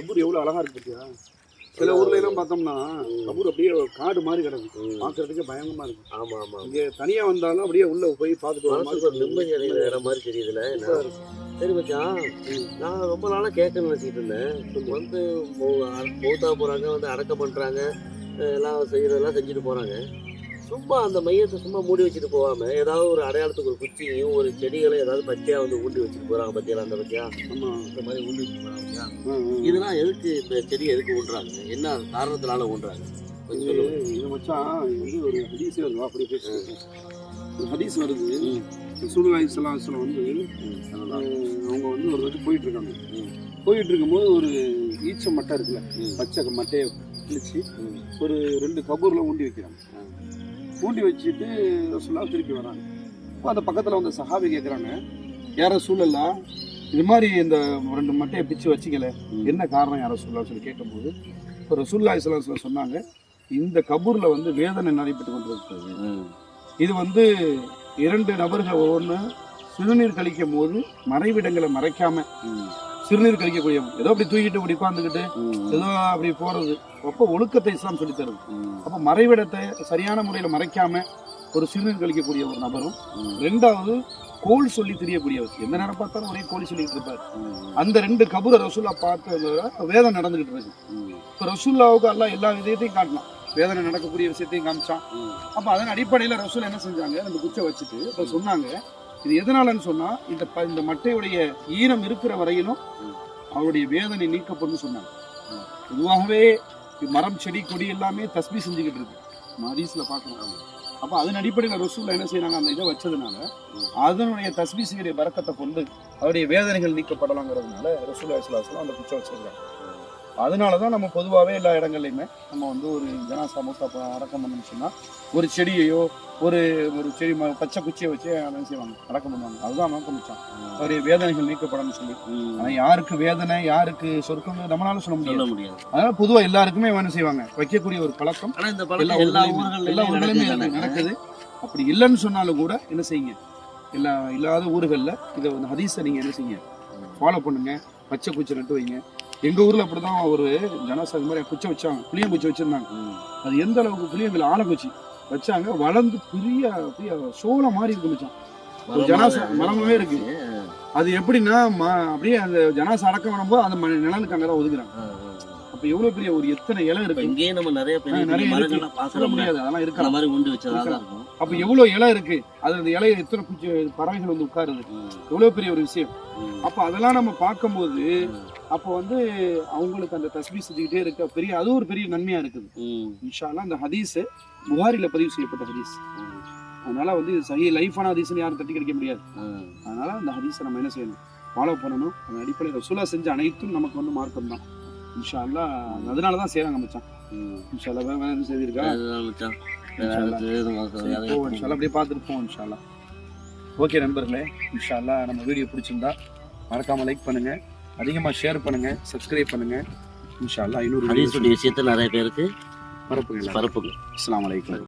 கபூர் எவ்வளவு அழகா இருக்கு பாத்தியா? சில ஊர்ல எல்லாம் பார்த்தோம்னா கபூர் அப்படியே காடு மாதிரி கிடக்கு. ம். பார்க்கறதுக்கே பயங்கரமா இருக்கு. ஆமா ஆமா இங்க தனியா வந்தாலும் அப்படியே உள்ள போய் பார்த்துட்டு வர நிம்மதி அடைகிற இடம் மாதிரி தெரியுதுல. சரி மச்சான். நான் ரொம்ப நாளா கேட்கணும்னு நினைச்சிட்டு இருந்தேன். வந்து மௌத்தா போறாங்க வந்து அடக்கம் பண்றாங்க அஹ் எல்லாம் செய்யறதெல்லாம் செஞ்சுட்டு போறாங்க. சும்மா அந்த மையத்தை சும்மா மூடி வச்சுட்டு போகாம ஏதாவது ஒரு அடையாளத்துக்கு ஒரு குச்சியும் ஒரு செடிகளை ஏதாவது பச்சையா வந்து ஊண்டி வச்சுட்டு போறாங்க பத்தியா அந்த பத்தியா? ஆமா. இந்த மாதிரி ஊண்டி வச்சுட்டு. இதெல்லாம் எதுக்கு இந்த செடி எதுக்கு ஊன்றாங்க என்ன காரணத்தினால ஊன்றாங்க இது மச்சான் இது வந்து ஒரு ஹதீஸ் வருது அப்படி பேசுறது ஹதீஸ் வருது. ம். சூழ்நிலை சலாஹலம் வந்து அவங்க வந்து ஒரு வாட்டி போயிட்டு இருக்காங்க. போயிட்டு இருக்கும்போது ஒரு ஈச்ச மட்டை இருக்குல்ல பச்சை மட்டையை கிழிச்சு. ஒரு ரெண்டு கபூர்ல ஊண்டி வைக்கிறாங்க. பூண்டி வச்சுட்டு ரசூலா திருப்பி வராங்க. இப்போ அந்த பக்கத்தில் வந்து சஹாபி கேட்குறாங்க யார சூழல்லா இது மாதிரி இந்த ரெண்டு மட்டையை பிச்சு வச்சிக்கல. என்ன காரணம் யார சூழலா சொல்லி கேட்கும்போது இப்போ ரசூல்லா இஸ்லாம் சொன்னாங்க இந்த கபூரில் வந்து வேதனை நடைபெற்று கொண்டிருக்கிறது. இது வந்து இரண்டு நபர்கள் ஒவ்வொன்று சிறுநீர் கழிக்கும் போது மறைவிடங்களை மறைக்காம சிறுநீர் கழிக்கக்கூடிய ஏதோ அப்படி தூக்கிட்டு இப்படி உட்காந்துக்கிட்டு ஏதோ அப்படி போறது. அப்போ ஒழுக்கத்தை இஸ்லாம் சொல்லி தருது அப்போ மறைவிடத்தை சரியான முறையில் மறைக்காம ஒரு சிறுநீர் கழிக்கக்கூடிய ஒரு நபரும் ரெண்டாவது கோல் சொல்லி தெரியக்கூடியவர். எந்த நேரம் பார்த்தாலும் ஒரே கோல் சொல்லிட்டு இருப்பார். அந்த ரெண்டு கபூரை ரசூல்லா பார்த்து வேதனை நடந்துகிட்டு இருக்கு. இப்போ ரசூல்லாவுக்கு அல்லாஹ் எல்லா விதத்தையும் காட்டலாம் வேதனை நடக்கக்கூடிய விஷயத்தையும் காமிச்சான். அப்போ அதன் அடிப்படையில் ரசூல் என்ன செஞ்சாங்க? அந்த குச்சை வச்சுட்டு இப்போ சொன்னாங்க இது எதனாலன்னு சொன்னா இந்த ப- இந்த மட்டையுடைய ஈரம் இருக்கிற வரையிலும் அவருடைய வேதனை நீக்கப்படும் சொன்னாங்க. பொதுவாகவே மரம் செடி கொடி எல்லாமே தஸ்பி செஞ்சுக்கிட்டு இருக்கு. நம்ம பார்க்குறாங்க. அப்போ அதன் அடிப்படையில் ரசூலில் என்ன செய்யறாங்க அந்த இதை வச்சதுனால அதனுடைய தஸ்பி செய்கிற பறக்கத்தை கொண்டு அவருடைய வேதனைகள் நீக்கப்படலாங்கிறதுனால ரசூல் அலிஸ்லாஸ்லாம் அந்த குச்சை வச்சிருக்காங்க. அதனால தான் நம்ம பொதுவாகவே எல்லா இடங்கள்லையுமே நம்ம வந்து ஒரு ஜனாசா மூத்தா அடக்கம் பண்ணணும்னு சொன்னால் ஒரு செடியையோ ஒரு ஒரு செடி பச்சை குச்சியை வச்சு என்ன செய்வாங்க. அடக்கம் பண்ணுவாங்க. அதுதான் வச்சான் அவருடைய வேதனைகள் நீக்கப்படணும்னு சொல்லி. ஆனால் யாருக்கு வேதனை யாருக்கு சொர்க்கம் நம்மளால சொல்ல முடியாது. முடியாது. அதனால பொதுவாக எல்லாருக்குமே என்ன செய்வாங்க? வைக்கக்கூடிய ஒரு பழக்கம் எல்லா நடக்குது நடக்குது. அப்படி இல்லைன்னு சொன்னாலும் கூட என்ன செய்யுங்க? எல்லா இல்லாத ஊர்களில் இதை வந்து ஹதீஸை நீங்கள் என்ன செய்யுங்க? ஃபாலோ பண்ணுங்க. பச்சை குச்சி நட்டு வைங்க. எங்க ஊர்ல அப்படிதான் ஒரு ஜனாசா இது மாதிரி குச்சை வச்சாங்க புளியம் குச்சி வச்சிருந்தாங்க. அது எந்த அளவுக்கு புளியங்கள் ஆலங்குச்சி வச்சாங்க வளர்ந்து பெரிய பெரிய சோளம் மாதிரி இருக்கு மச்சான். ஒரு ஜனாசா இருக்கு. அது எப்படின்னா அப்படியே அந்த ஜனாசா அடக்கம் பண்ணும்போது அந்த ம- நிழலுக்கு அங்கதான் ஒதுக்குறாங்க. அப்ப எவ்வளவு பெரிய ஒரு எத்தனை இலை இருக்கு? இங்கேயே நம்ம நிறைய பெரிய நிறைய. மரங்கள்லாம் பாக்குறோம் முடியாது அதெல்லாம் இருக்கலாம். மாதிரி உண்டு வச்சதா இருக்கும். அப்ப எவ்வளவு இலை இருக்கு? அது அந்த இலையை எத்தனை குச்சி பறவைகள் வந்து உட்காருது? எவ்வளவு பெரிய ஒரு விஷயம். அப்ப அதெல்லாம் நம்ம பார்க்கும்போது அப்ப வந்து அவங்களுக்கு அந்த தஸ்பீ செஞ்சுக்கிட்டே இருக்க பெரிய அது ஒரு பெரிய நன்மையா இருக்குது. ம், இன்ஷால்லா அந்த ஹதீஸ் புகாரில பதிவு செய்யப்பட்ட ஹதீஸ். அதனால வந்து சஹி லைஃபான ஹதீஸ்னு யாரும் தட்டி கிடைக்க முடியாது. அதனால அந்த ஹதீஸை நம்ம என்ன செய்யணும்? ஃபாலோ பண்ணணும். அந்த அடிப்படையில் ரசூலா செஞ்ச அனைத்தும் நமக்கு வந்து மார்க்கம் தான் இன்ஷால்லா அதனால தான் செய்கிறாங்க மச்சான். இன்ஷால்லா வேற வேற எதுவும் செய்திருக்கா? மச்சான். போவோம் இன்ஷால்லா அப்படியே பார்த்துட்டு போவோம் இன்ஷால்லா ஓகே நண்பர்களே இன்ஷால்லா நம்ம வீடியோ பிடிச்சிருந்தா மறக்காம லைக் பண்ணுங்க. அதிகமாக ஷேர் பண்ணுங்க சப்ஸ்கிரைப் பண்ணுங்க. இன்ஷால்லா ஐநூறு ஹதீஸுடைய விஷயத்த நிறைய பேருக்கு மறப்புங்க பரப்புங்க அஸ்ஸலாமு அலைக்கும்.